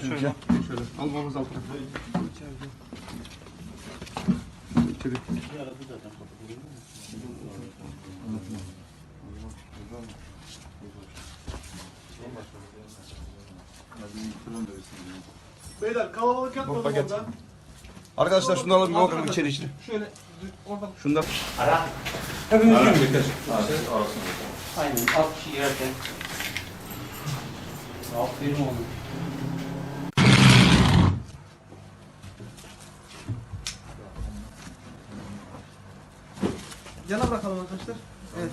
Şöyle, Beyler kalabalık yapmadım orada. Arkadaşlar şunları alalım bir bakalım içeri içeri. Şöyle oradan. Şundan. Ara. Ara. Bekler. Arasın. Aynen. Alt kişi girerken. Aferin oğlum. yana bırakalım arkadaşlar. Evet.